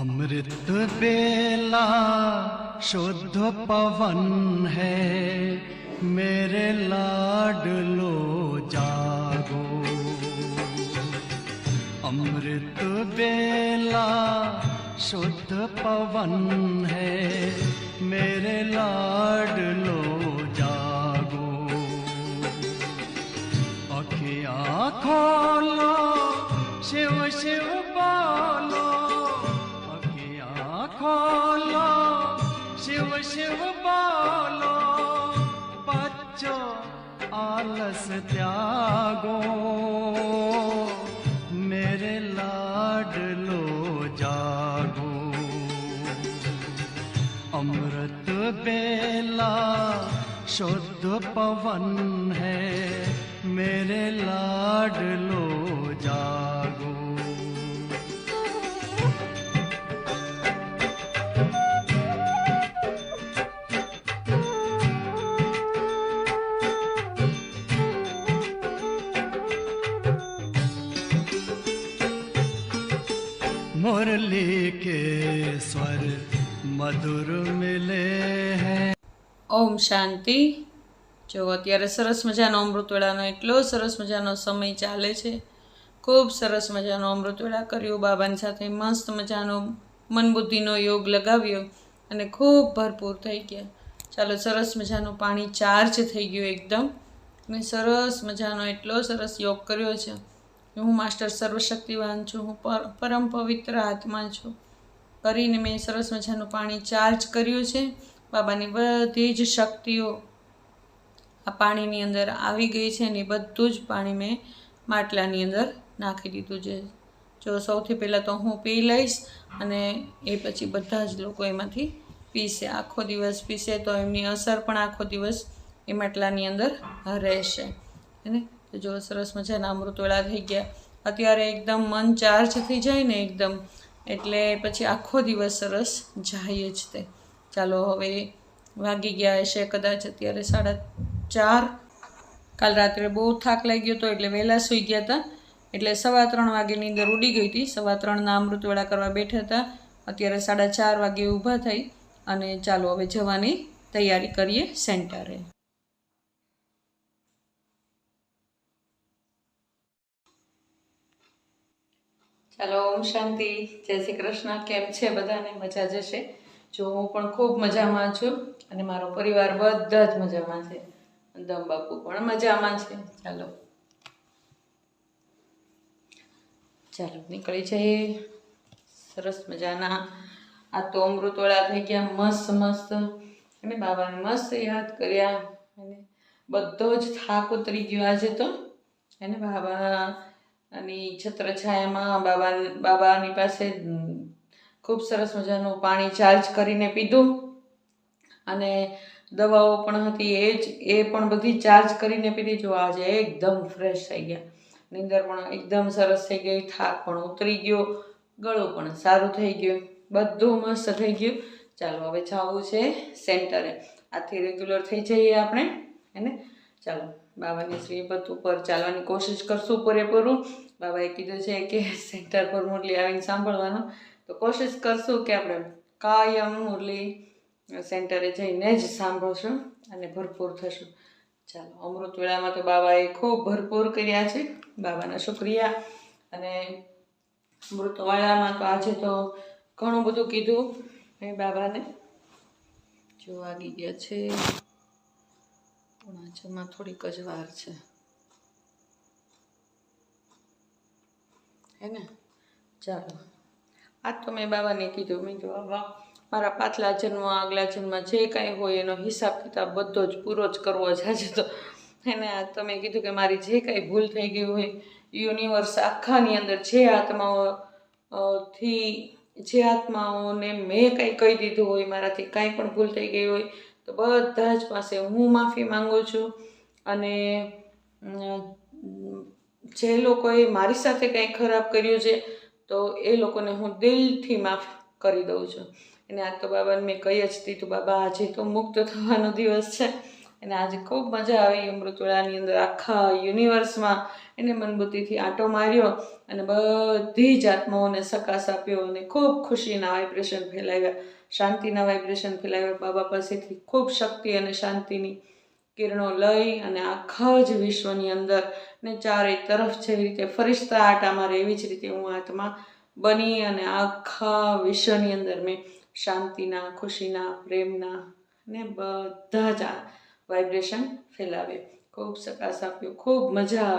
अमृत बेला शुद्ध पवन है, मेरे लाडलो जागो। अमृत बेला शुद्ध पवन है, मेरे लाडलो जागो। अखियाँ खोलो शिव शिव खोलो शिव शिव बोलो, बच्चों, आलस त्यागो, मेरे लाडलो जागो। अमृत बेला शुद्ध पवन है, मेरे लाडलो શાંતિ. જો અત્યારે સરસ મજાનો અમૃતવેળાનો એટલો સરસ મજાનો સમય ચાલે છે. ખૂબ સરસ મજાનો અમૃતવેળા કર્યો, બાબાની સાથે મસ્ત મજાનો મન બુદ્ધિનો યોગ લગાવ્યો અને ખૂબ ભરપૂર થઈ ગયા. ચાલો, સરસ મજાનું પાણી ચાર્જ થઈ ગયું એકદમ. અને સરસ મજાનો એટલો સરસ યોગ કર્યો છે. હું માસ્ટર સર્વશક્તિવાન છું, હું પર, પરમ પવિત્ર આત્મા છું. કરીને મેં સરસ મજાનું પાણી ચાર્જ કર્યું છે. બાબાની બધી જ શક્તિઓ આ પાણીની અંદર આવી ગઈ છે અને બધું જ પાણી મેં માટલાની અંદર નાખી દીધું છે. જો સૌથી પહેલાં તો હું પી લઈશ અને એ પછી બધા જ લોકો એમાંથી પીશે. આખો દિવસ પીશે તો એમની અસર પણ આખો દિવસ એ માટલાની અંદર રહેશે. અને જો સરસ મજાના અમૃતવેળા થઈ ગયા. અત્યારે એકદમ મન ચાર્જ થઈ જાય ને એકદમ. એટલે પછી આખો દિવસ સરસ જાય જ તે. ચાલો હવે વાગી ગયા હશે કદાચ અત્યારે સાડા ચાર. કાલ રાત્રે બહુ થાક લાગ્યો હતો, એટલે વહેલા સૂઈ ગયા હતા. એટલે સવા ત્રણ વાગ્યાની અંદર ઉડી ગઈ હતી. સવા ત્રણના અમૃતવેળા કરવા બેઠા હતા. અત્યારે સાડા ચાર વાગે ઊભા થઈ અને ચાલો હવે જવાની તૈયારી કરીએ સેન્ટરે. ચાલો, ઓમ શાંતિ. જય શ્રી કૃષ્ણ. કેમ છે બધાને? મજા જશે જો હું પણ ખૂબ મજામાં છું અને મારો પરિવાર બધા જ મજામાં છે. દમ બાપુ પણ મજામાં છે. ચાલો. ચાલો, નીકળી જઈએ. સરસ મજાના. આ તો અમૃતવાળા થઈ ગયા, મસ્ત મસ્ત. અને બાબાને મસ્ત યાદ કર્યા. અને બધો જ થાક ઉતરી ગયો આજે તો. અને બાબા, અને છત્રછાયામાં બાબા, બાબાની પાસે ખૂબ સરસ મજાનું પાણી ચાર્જ કરીને પીધું. અને દવાઓ પણ હતી એ જ, એ પણ બધી ચાર્જ કરીને પીધી. જો આજે એકદમ ફ્રેશ થઈ ગયા. નીંદર પણ એકદમ સરસ થઈ ગઈ. થાક પણ ઉતરી ગયો. ગળું પણ સારું થઈ ગયું. બધું મસ્ત થઈ ગયું. ચાલો હવે જવું છે સેન્ટરે આથી રેગ્યુલર થઈ જઈએ આપણે. એને ચાલો, બાબાની શ્રીપત ઉપર ચાલવાની કોશિશ કરશું પૂરેપૂરું. બાબાએ કીધું છે કે સેન્ટર પર મોરલી આવીને સાંભળવાનું. તો કોશિશ કરશું કે આપણે કાયમ મુરલી સેન્ટરે જઈને જ સાંભળશું અને ભરપૂર થશું. ચાલો અમૃત વેળામાં તો બાબાએ ખૂબ ભરપૂર કર્યા છે. બાબાના શુક્રિયા. અને અમૃતવાળામાં તો આજે તો ઘણું બધું કીધું એ બાબાને. જો વાગી ગયા છે. પણ છમાં થોડીક જ વાર છે. હે ને? ચાલો. આજ તો મેં બાબાને કીધું, મેં જો બાબા મારા પાછલા જન્મ, આગલા જન્મ જે કાંઈ હોય એનો હિસાબ કિતાબ બધો જ પૂરો જ કરવો આજે તો. એને આ તમે કીધું કે મારી જે કાંઈ ભૂલ થઈ ગઈ હોય, યુનિવર્સ આખાની અંદર જે આત્માઓ થી, જે આત્માઓને મેં કંઈ કહી દીધું હોય, મારાથી કાંઈ પણ ભૂલ થઈ ગઈ હોય, તો બધા જ પાસે હું માફી માંગુ છું. અને જે લોકોએ મારી સાથે કંઈ ખરાબ કર્યું છે તો એ લોકોને હું દિલથી માફ કરી દઉં છું. અને આજ તો બાબાને મેં કહી જ દીધું, બાબા, આજે તો મુક્ત થવાનો દિવસ છે. અને આજે ખૂબ મજા આવી અમૃતવેળાની અંદર આખા યુનિવર્સમાં. એને મનબુદ્ધિથી આંટો માર્યો અને બધી જ આત્માઓને સકાશ આપ્યો અને ખૂબ ખુશીના વાઇબ્રેશન ફેલાવ્યા. શાંતિના વાઇબ્રેશન ફેલાવ્યા બાબા પાસેથી. ખૂબ શક્તિ અને શાંતિની કિરણો લઈ અને આખા જ વિશ્વની અંદર ને ચારે તરફ જેવી રીતે ફરિશ્તા આટા મારે એવી જ રીતે હું આત્મા બની અને આખા વિશ્વની અંદર મેં શાંતિના, ખુશીના, પ્રેમના ને બધા જ આ વાઇબ્રેશન ફેલાવે ખૂબ સકાશ આપ્યો, ખૂબ મજા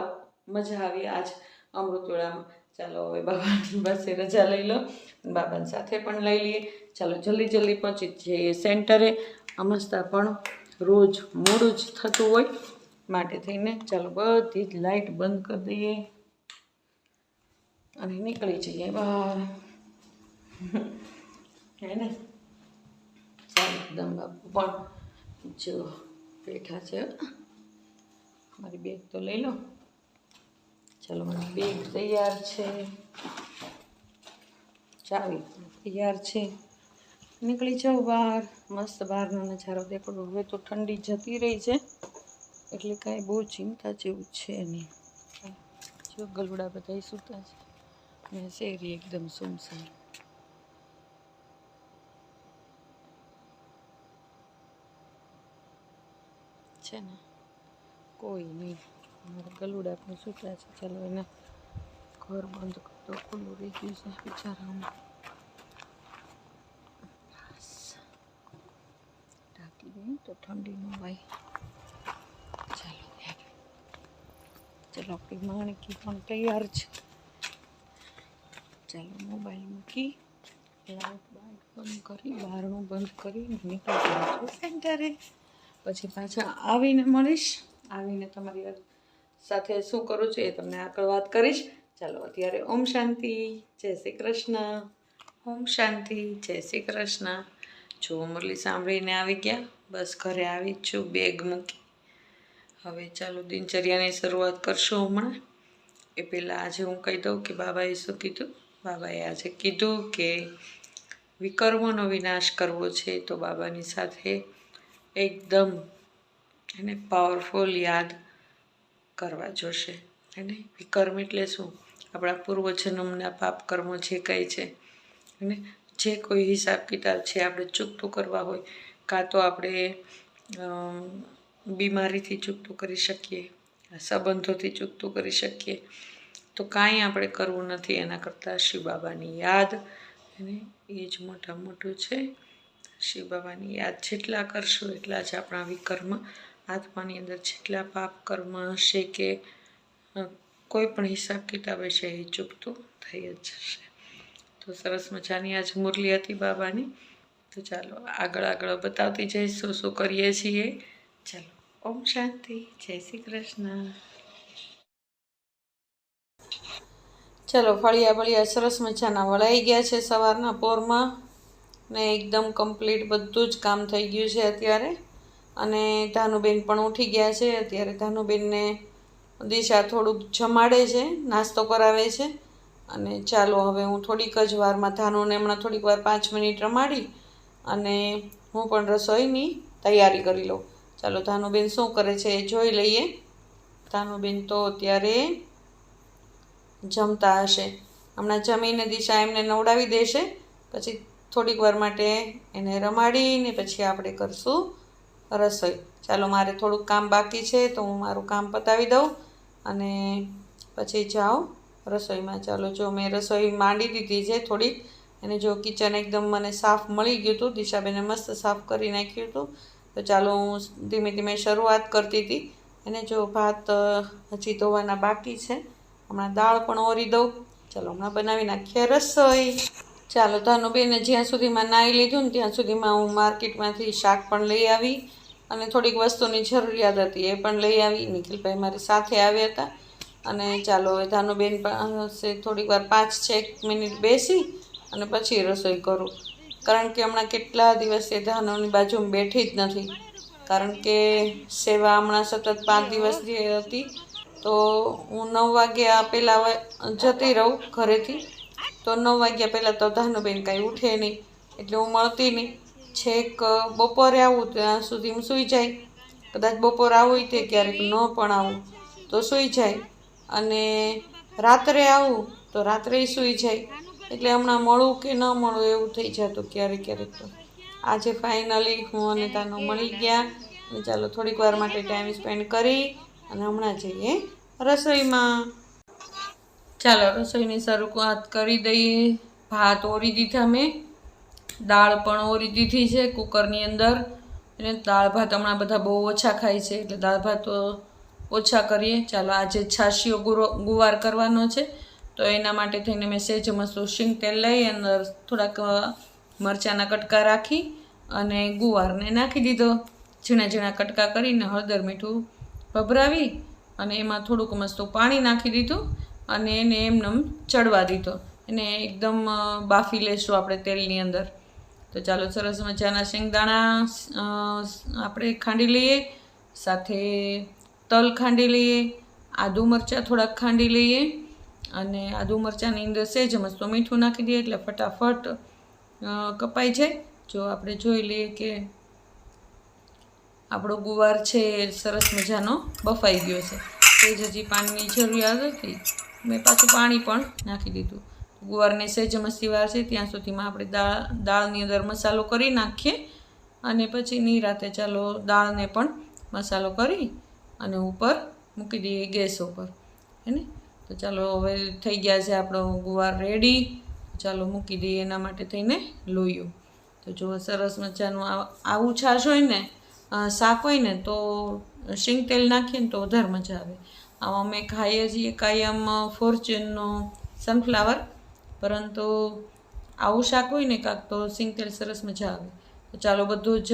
મજા આવી આજ અમૃતોળામાં ચાલો હવે બાબાની પાસે રજા લઈ લો, બાબાની સાથે પણ લઈ લઈએ. ચાલો જલ્દી જલ્દી પહોંચી જઈએ સેન્ટરે અમસ્તા પણ રોજ મોડું જ થતું હોય માટે થઈને ચાલો બધી જ લાઈટ બંધ કરી દઈએ. અને નીકળી જઈએ બહાર. હે ને? ચાલો એકદમ બાપુ પણ જો બેઠા છે. મારી બેગ તો લઈ લો. ચાલો, મારી બેગ તૈયાર છે. ચાવી તૈયાર છે. નીકળી જાઉં બહાર. મસ્ત બહારનો નજારો દેખો. હવે તો ઠંડી જતી રહી છે. એટલે કાંઈ બહુ ચિંતા જેવું છે નહીં. જો ગલુડા બધા સૂતા છે. ને શેરી એકદમ સુમસામ. છે ને? કોઈ નહીં. મારા ગલુડા પણ સૂતા છે. ચાલો એને ઘર બંધ કરતો ખુલ્લું રહી ગયું છે. બિચારાનું બસ ઢાંકી દઈએ તો ઠંડી ન ચાલો ચાલો, આપણી માણકી પણ તૈયાર છે. ચાલો, મોબાઈલ મૂકી. લાઈટ બાઈટ બંધ કરી બહારનું બંધ કરી નીકળી સેન્ટરે પછી પાછા આવીને મળીશ. આવીને તમારી સાથે શું કરું છું એ તમને આગળ વાત કરીશ. ચાલો, અત્યારે ઓમ શાંતિ, જય શ્રી કૃષ્ણ. ઓમ શાંતિ, જય શ્રી કૃષ્ણ. જો મુરલી સાંભળીને આવી ગયા. બસ ઘરે આવી જ છું બેગ મૂકી. હવે ચાલો દિનચર્યાની શરૂઆત કરશું હમણાં. એ પહેલાં આજે હું કહી દઉં કે બાબાએ શું કીધું? બાબાએ આજે કીધું કે વિકર્મોનો વિનાશ કરવો છે તો બાબાની સાથે એકદમ એને પાવરફુલ યાદ કરવા જોશે. અને વિકર્મ એટલે શું? આપણા પૂર્વજન્મના પાપ કર્મો જે કંઈ છે, અને જે કોઈ હિસાબ કિતાબ છે આપણે ચૂકતું કરવા હોય કાં તો આપણે બીમારીથી ચૂકતું કરી શકીએ, સંબંધોથી ચૂકતું કરી શકીએ. તો કાંઈ આપણે કરવું નથી, એના કરતાં શિવ બાબાની યાદ. અને એ જ મોટા મોટું છે, શિવ બાબાની યાદ. જેટલા કરશું એટલા જ આપણા વિકર્મ, આત્માની અંદર જેટલા પાપ કર્મ હશે કે કોઈ પણ હિસાબ કિતાબ હશે એ ચૂકતું થઈ જ જશે. તો સરસ મજાની આજ મુરલી હતી બાબાની. તો ચાલો આગળ આગળ બતાવતી જઈશ શું શું કરીએ છીએ. ચાલો, ઓમ શાંતિ, જય શ્રી કૃષ્ણ. ચાલો, ફળિયા બળિયા સરસ મજાના વળાઈ ગયા છે સવારના પોરમાં ને એકદમ કમ્પ્લીટ બધું જ કામ થઈ ગયું છે અત્યારે. અને ધાનુબેન પણ ઉઠી ગયા છે, અત્યારે ધાનુબેનને દિશા થોડુંક જમાડે છે, નાસ્તો કરાવે છે. અને ચાલો, હવે હું થોડીક જ વારમાં ધાનુને હમણાં થોડીક વાર પાંચ મિનિટ રમાડી અને હું પણ રસોઈની તૈયારી કરી લઉં. ચાલો, ધાનુબેન શું કરે છે એ જોઈ લઈએ. ધાનુબેન તો અત્યારે જમતા હશે. હમણાં જમીને દિશા એમને નવડાવી દેશે. પછી થોડીક વાર માટે એને રમાડીને પછી આપણે કરશું રસોઈ. ચાલો, મારે થોડુંક કામ બાકી છે તો હું મારું કામ પતાવી દઉં અને પછી જાઉં રસોઈમાં. ચાલો, જો મેં રસોઈ માંડી દીધી છે થોડીક અને જો કિચન એકદમ મને સાફ મળી ગયું હતું, દિશાબેને મસ્ત સાફ કરી નાખ્યું હતું, તો ચાલો હું ધીમે ધીમે શરૂઆત કરતી હતી. અને જો ભાત હજી ધોવાના બાકી છે, હમણાં દાળ પણ ઓરી દઉં. ચાલો, હમણાં બનાવી નાખીએ રસોઈ. ચાલો, ધાનુબેને જ્યાં સુધીમાં નાહી લીધું ને ત્યાં સુધીમાં હું માર્કેટમાંથી શાક પણ લઈ આવી અને થોડીક વસ્તુની જરૂરિયાત હતી એ પણ લઈ આવી. નિખિલભાઈ મારી સાથે આવ્યા હતા. અને ચાલો ધાનુબેન પાસે થોડીક વાર પાંચ છ મિનિટ બેસી અને પછી રસોઈ કરું. કારણ કે હમણાં કેટલા દિવસે ધાનોની બાજુમાં બેઠી જ નથી. કારણ કે સેવા હમણાં સતત પાંચ દિવસ જે હતી, તો હું નવ વાગ્યા પહેલાં જતી રહું ઘરેથી. તો નવ વાગ્યા પહેલાં તો ધાનુબેન કાંઈ ઉઠે નહીં, એટલે હું મળતી નહીં. છેક બપોરે આવું, ત્યાં સુધી હું સૂઈ જાય. કદાચ બપોર આવું તે ક્યારેક ન પણ આવું, તો સૂઈ જાય. અને રાત્રે આવું, તો રાત્રે સૂઈ જાય. એટલે હમણાં મળું કે ન મળું એવું થઈ જતું ક્યારેક ક્યારેક તો. આજે ફાઇનલી હું અને તાનો મળી ગયા. ચાલો થોડીક વાર માટે ટાઈમ સ્પેન્ડ કરી અને હમણાં જઈએ રસોઈમાં. ચાલો રસોઈની શરૂઆત કરી દઈએ. ભાત ઓરી દીધા મેં. દાળ પણ ઓરી દીધી છે કુકરની અંદર. અને દાળ ભાત હમણાં બધા બહુ ઓછા ખાય છે એટલે દાળ ભાત ઓછા કરીએ. ચાલો આજે છાશીઓ ગુવાર કરવાનો છે. તો એના માટે થઈને મેં સેજ મસ્તું શીંગ તેલ લઈ અંદર થોડાક મરચાંના કટકા રાખી અને ગુવારને નાખી દીધો. ઝીણા ઝીણા કટકા કરીને હળદર મીઠું ભભરાવી અને એમાં થોડુંક મસ્તું પાણી નાખી દીધું અને એને એમનેમ ચડવા દીધો. એને એકદમ બાફી લેશું આપણે તેલની અંદર. તો ચાલો સરસ મજાના શેંગદાણા આપણે ખાંડી લઈએ, સાથે તલ ખાંડી લઈએ, આદુ મરચાં થોડાક ખાંડી લઈએ. અને આદુ મરચાંની અંદર સેજ મસ્તો મીઠું નાખી દઈએ એટલે ફટાફટ કપાય જાય. જો આપણે જોઈ લઈએ કે આપણો ગુવાર છે એ સરસ મજાનો બફાઈ ગયો છે. સેજ હજી પાણીની જરૂરિયાત હતી. મેં પાછું પાણી પણ નાખી દીધું. ગુવારને સેજ મસ્તી છે, ત્યાં સુધીમાં આપણે દાળ, દાળની અંદર મસાલો કરી નાખીએ અને પછી નિરાતે ચાલો દાળને પણ મસાલો કરી અને ઉપર મૂકી દઈએ ગેસ ઉપર. હેને તો ચાલો હવે થઈ ગયા છે આપણો ગુવાર રેડી ચાલો મૂકી દઈએ એના માટે થઈને લોયું. તો જો સરસ મજાનું આવું છાશ હોય ને શાક હોય ને, તો શીંગ તેલ નાખીએ ને તો વધારે મજા આવે. આમાં અમે ખાઈએ છીએ કાયમ ફોર્ચ્યુનનો સનફ્લાવર પરંતુ આવું શાક હોય ને કાંક તો શીંગ તેલ સરસ મજા આવે. તો ચાલો બધું જ,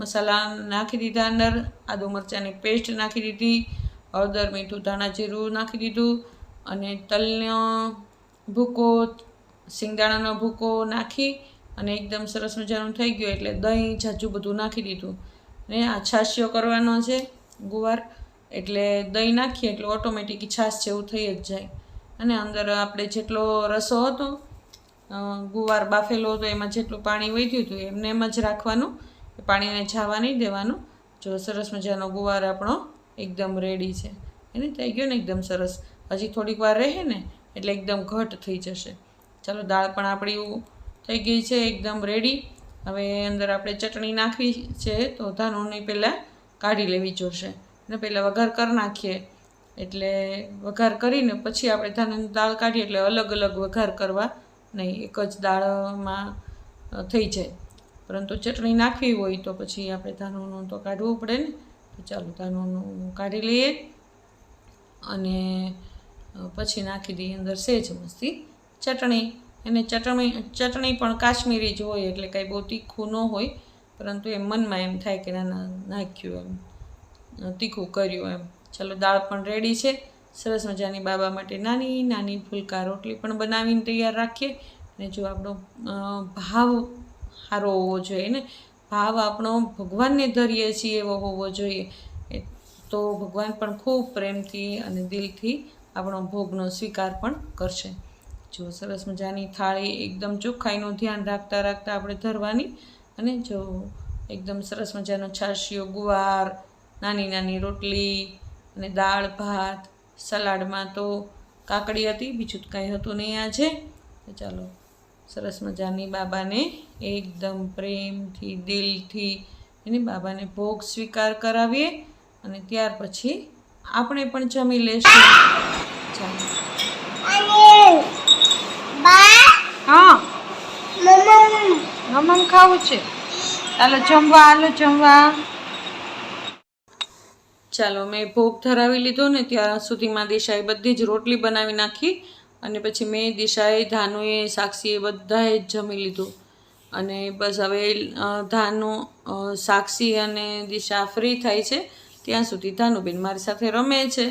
મસાલા નાખી દીધા અંદર, આદુ મરચાંની પેસ્ટ નાખી દીધી, હળદર, મીઠું, ધાણા જીરું નાખી દીધું અને તલનો ભૂકો સિંગદાણાનો ભૂકો નાખી અને એકદમ સરસ મજાનું થઈ ગયું એટલે દહીં, જાજુ બધું નાખી દીધું. ને આ છાશિયો કરવાનો છે ગુવાર, એટલે દહીં નાખીએ એટલે ઓટોમેટિક છાશ જેવું થઈ જ જાય. અને અંદર આપણે જેટલો રસો હતો ગુવાર બાફેલો હતો, એમાં જેટલું પાણી વધ્યું હતું, એમને એમ જ રાખવાનું. પાણીને જાવા નહીં દેવાનું. જો સરસ મજાનો ગુવાર આપણો એકદમ રેડી છે. એને થઈ ગયો ને એકદમ સરસ. હજી થોડીક વાર રહે ને, એટલે એકદમ ઘટ થઈ જશે. ચાલો, દાળ પણ આપણી થઈ ગઈ છે, એકદમ રેડી હવે અંદર આપણે ચટણી નાખવી છે, તો ધાનોની પહેલાં કાઢી લેવી જોશે. અને પહેલાં વઘાર કરી નાખીએ. એટલે વઘાર કરીને પછી આપણે ધાણાની દાળ કાઢીએ, એટલે અલગ અલગ વઘાર કરવા નહીં, એક જ દાળમાં થઈ જાય. પરંતુ ચટણી નાખવી હોય તો પછી આપણે ધાનોનું તો કાઢવું પડે ને. તો ચાલો, ધાનોનું કાઢી લઈએ. અને પછી નાખી દઈએ અંદર સેજ મસ્તી. ચટણી, એને ચટણી ચટણી પણ કાશ્મીરી જ હોય એટલે કાંઈ બહુ તીખું ન હોય, પરંતુ એમ મનમાં એમ થાય કે ના નાખ્યું એમ. તીખું કર્યું એમ. ચાલો, દાળ પણ રેડી છે. સરસ મજાની બાબા માટે નાની નાની ફુલકા રોટલી પણ બનાવીને તૈયાર રાખીએ. અને જો આપણો ભાવ સારો હોવો જોઈએ ને? ભાવ આપણો ભગવાનને ધરીએ છીએ એવો હોવો જોઈએ. તો ભગવાન પણ ખૂબ પ્રેમથી અને દિલથી આપણો ભોગનો સ્વીકાર પણ કરશે. જો સરસ મજાની થાળી એકદમ ચોખ્ખાઈનું ધ્યાન રાખતા રાખતા આપણે ધરવાની અને જો એકદમ સરસ મજાનો છાશિયો, ગુવાર, નાની નાની રોટલી અને દાળ, ભાત, સલાડમાં તો કાકડી હતી, બીજું તો કાંઈ હતું નહીં આજે. તો ચાલો, સરસ મજાની બાબાને એકદમ પ્રેમથી, દિલથી એને બાબાને ભોગ સ્વીકાર કરાવીએ અને ત્યાર પછી આપણે પણ જમી લેશું. હા. મમ્મ ખાવું છે. ચાલો જમવા હાલો જમવા. ચાલો મેં ભોગ ધરાવી લીધો ને ત્યાં સુધીમાં દિશાએ બધી જ રોટલી બનાવી નાખી અને પછી મેં દિશાએ ધાનુએ સાક્ષીએ બધાએ જ જમી લીધું. અને બસ હવે ધાનુ સાક્ષી અને દિશા ફ્રી થાય છે. ત્યાં સુધી ધાનુબેન મારી સાથે રમે છે.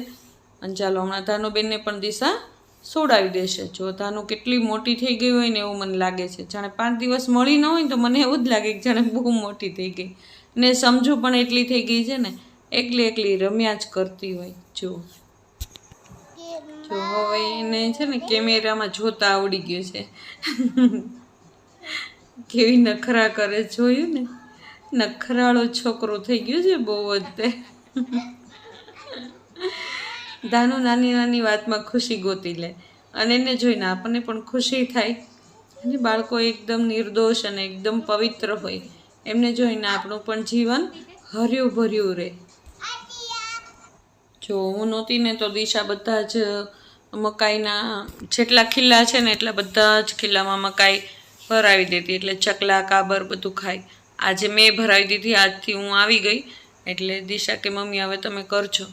અને ચાલો હમણાં ધાનુબેનને પણ દિશા સોડાવી દેશે. જો ધાનુ કેટલી મોટી થઈ ગઈ હોય ને એવું મને લાગે છે. જાણે પાંચ દિવસ મળી ન હોય તો મને એવું જ લાગે કે જાણે બહુ મોટી થઈ ગઈ. ને સમજુ પણ એટલી થઈ ગઈ છે ને, એકલી એકલી રમ્યા જ કરતી હોય. જો. જો હવે એને છે ને કેમેરામાં જોતા આવડી ગયું છે. કેવી નખરા કરે જોયું ને? નખરાળો છોકરો થઈ ગયો છે બહુ જ ધાનુ નાની નાની વાતમાં ખુશી ગોતી લે. અને એને જોઈને આપણને પણ ખુશી થાય. અને બાળકો એકદમ નિર્દોષ અને એકદમ પવિત્ર હોય. એમને જોઈને આપણું પણ જીવન હર્યું ભર્યું રહે. જો હું નહોતી ને તો દિશા બધા જ મકાઈના જેટલા ખીલ્લા છે ને એટલા બધા જ ખીલ્લામાં મકાઈ ભરાવી દેતી. એટલે ચકલા, કાબર બધું ખાય. આજે મેં ભરાવી દીધી, આજથી હું આવી ગઈ. એટલે દિશા કે, મમ્મી, હવે તમે કરજો.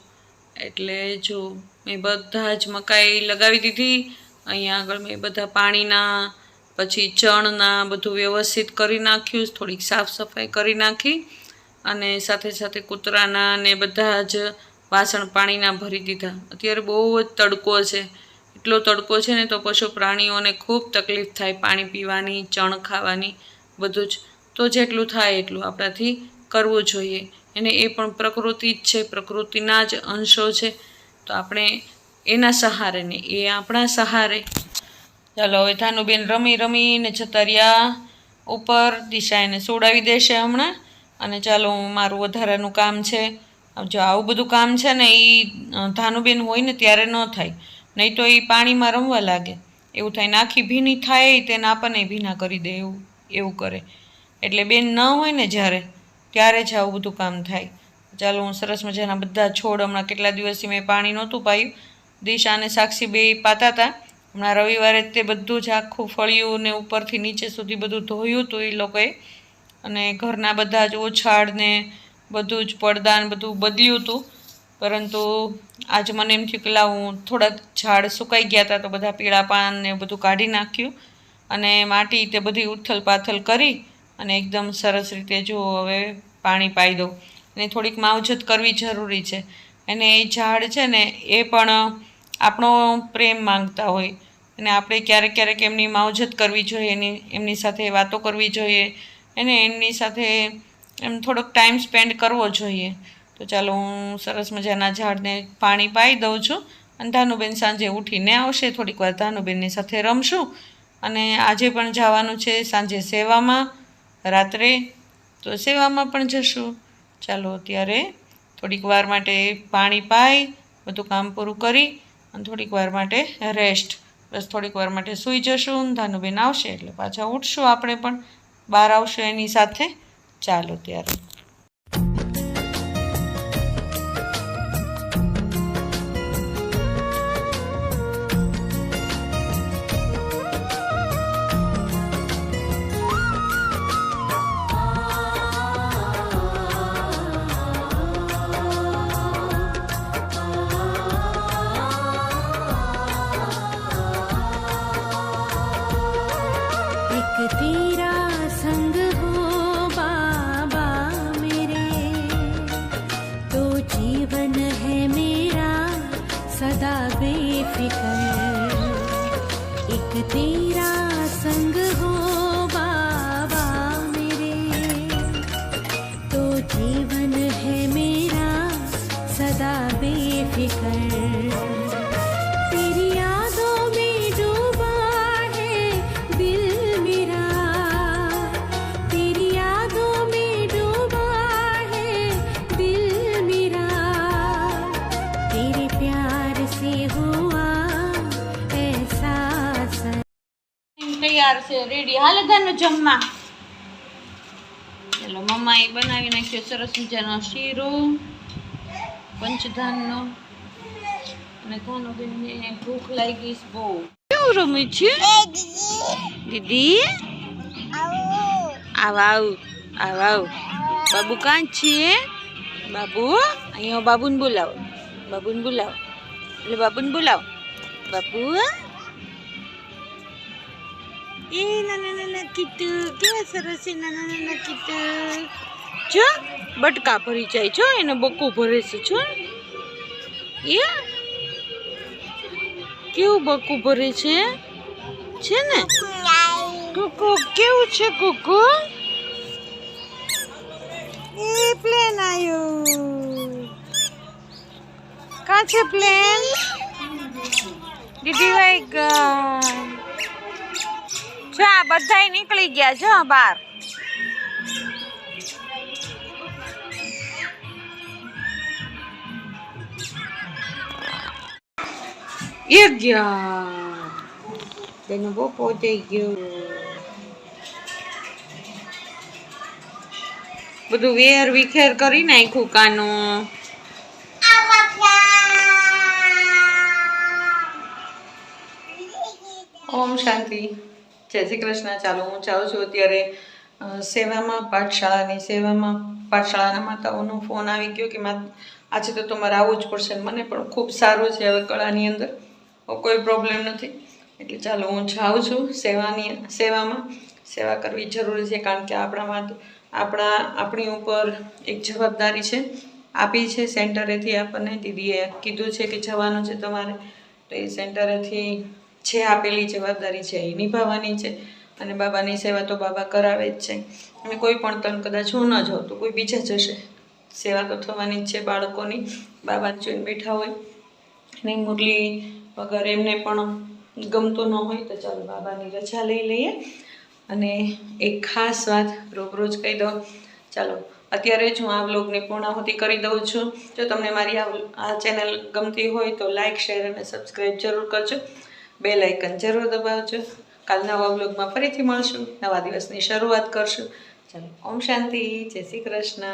એટલે જો મેં બધા જ મકાઈ લગાવી દીધી, અહીંયા આગળ મેં બધા પાણીના, પછી ચણના બધું વ્યવસ્થિત કરી નાખ્યું, થોડીક સાફ સફાઈ કરી નાખી અને સાથે સાથે કૂતરાના ને બધા જ વાસણ પાણીના ભરી દીધા. અત્યારે બહુ જ તડકો છે. એટલો તડકો છે ને તો પશુ પ્રાણીઓને ખૂબ તકલીફ થાય પાણી પીવાની, ચણ ખાવાની, બધું જ. તો જેટલું થાય એટલું આપણાથી કરવું જોઈએ. અને એ પણ પ્રકૃતિ જ છે, પ્રકૃતિના જ અંશો છે. તો આપણે એના સહારે ને એ આપણા સહારે. ચાલો હવે થાનુબેન રમી રમીને છતરિયા ઉપર, દિશા એને સોડાવી દેશે હમણાં. અને ચાલો મારું વધારાનું કામ છે જો આવું બધું કામ છે ને એ ધાનુબેન હોય ને ત્યારે ન થાય. નહીં તો એ પાણીમાં રમવા લાગે. એવું થાય ને આખી ભીની થાય, તેને આપણને ભીના કરી દે એવું એવું કરે. એટલે બેન ન હોય ને જ્યારે ત્યારે જ આવું બધું કામ થાય. ચાલો, હું સરસ મજાના બધા છોડ હમણાં કેટલા દિવસથી મેં પાણી નહોતું પાયું. દિશા અને સાક્ષી બે પાતા હતા. હમણાં રવિવારે તે બધું જ આખું ફળિયું ને ઉપરથી નીચે સુધી બધું ધોયું હતું એ લોકોએ. અને ઘરના બધા જ ઓછાડ ને બધું જ પડદા ને બધું બદલ્યું હતું. પરંતુ આજ મને એમ થયું કે લાવ, હું થોડાક ઝાડ સુકાઈ ગયા હતા તો બધા પીળા પાન ને બધું કાઢી નાખ્યું. અને માટી તે બધી ઉથલ પાથલ કરી અને એકદમ સરસ રીતે જો હવે પાણી પાઈ દઉં. અને થોડીક માવજત કરવી જરૂરી છે. અને એ ઝાડ છે ને, એ પણ આપણો પ્રેમ માંગતા હોય. અને આપણે ક્યારેક ક્યારેક એમની માવજત કરવી જોઈએ, એની, એમની સાથે વાતો કરવી જોઈએ. અને એમની સાથે એમ થોડોક ટાઈમ સ્પેન્ડ કરવો જોઈએ. તો ચાલો હું સરસ મજાના ઝાડને પાણી પાઈ દઉં છું. અને ધાનુબેન સાંજે ઉઠીને આવશે. થોડીક વાર ધાનુબેનની સાથે રમશું. અને આજે પણ જવાનું છે સાંજે સેવામાં. રાત્રે તો સેવામાં પણ જશું. ચાલો અત્યારે થોડીક વાર માટે પાણી પાઈ, બધું કામ પૂરું કરી અને થોડીક વાર માટે રેસ્ટ બસ થોડીક વાર માટે સૂઈ જશું. ધાનુબેન આવશે એટલે પાછા ઉઠશું આપણે પણ. બહાર આવશું એની સાથે. ચાલો ત્યારે. તૈયાર છે રેડી હાલે ધાનું જમવા. ચાલો મમ્માએ બનાવી નાખ્યો સરસ મજાનો શીરો, પંચધાનનો. અને ધાનુબેનને ભૂખ લાગી છે બહુ. કેવું રમે છે? દીદી? આવ આવ આવ આવ. બાબુ કાં છે બાબુ, અહીંયા બાબુને બોલાવો. બાબુને બોલાવો. એટલે બાબુને બોલાવો. બાબુ? એ નાના નાના કીટ કેવા સરસ છે નાના નાના કીટ જો બટકા ભરી જાય છો એનો બકુ ભરે છે છો એ? કેવું બકુ ભરે છે? છે ને? કુકુ કેવું છે કુકુ? એ પ્લેન આવ્યું કાં છે પ્લેન? દીદી ભાઈ જો આ બધાય નીકળી ગયા જો બહાર. એ ગયા. તેનો બપો થઈ ગયો. બધું વેર વિખેર કરી નાખ્યું કાનું. ઓમ શાંતિ. જય શ્રી કૃષ્ણ. ચાલો, હું જાઉં છું અત્યારે સેવામાં, પાઠશાળાની સેવામાં. પાઠશાળાના માતાઓનો ફોન આવી ગયો કે આજે તો તમારે આવવું જ પડશે મને પણ ખૂબ સારું છે હવે કળાની અંદર. કોઈ પ્રોબ્લેમ નથી. એટલે ચાલો, હું જાઉં છું સેવાની, સેવામાં. સેવા કરવી જરૂરી છે કારણ કે આપણા માટે આપણા, આપણી ઉપર એક જવાબદારી છે. આપી છે સેન્ટરેથી આપણને. દીદીએ કીધું છે કે જવાનું છે તમારે. તો એ સેન્ટરેથી જે આપેલી જવાબદારી છે, એ નિભાવવાની છે. અને બાબાની સેવા તો બાબા કરાવે જ છે. અને કોઈ પણ તન કદાચ હું ન જાઉં તો કોઈ બીજા જશે. સેવા તો થવાની જ છે બાળકોની. બાબા જોઈને બેઠા હોય. અને મુરલી વગર એમને પણ ગમતું ન હોય તો ચાલો બાબાની રજા લઈ લઈએ. અને એક ખાસ વાત રોજ કહી દઉં. ચાલો, અત્યારે જ હું આ વ્લોગની પૂર્ણાહુતિ કરી દઉં છું. જો તમને મારી આ આ ચેનલ ગમતી હોય તો લાઇક શેર અને સબસ્ક્રાઈબ જરૂર કરજો. બે લાઇકન જરૂર દબાવજો. કાલ નવા વ્લોગમાં ફરીથી મળશું. નવા દિવસની શરૂઆત કરશું. ચાલો, ઓમ શાંતિ. જય શ્રી કૃષ્ણ.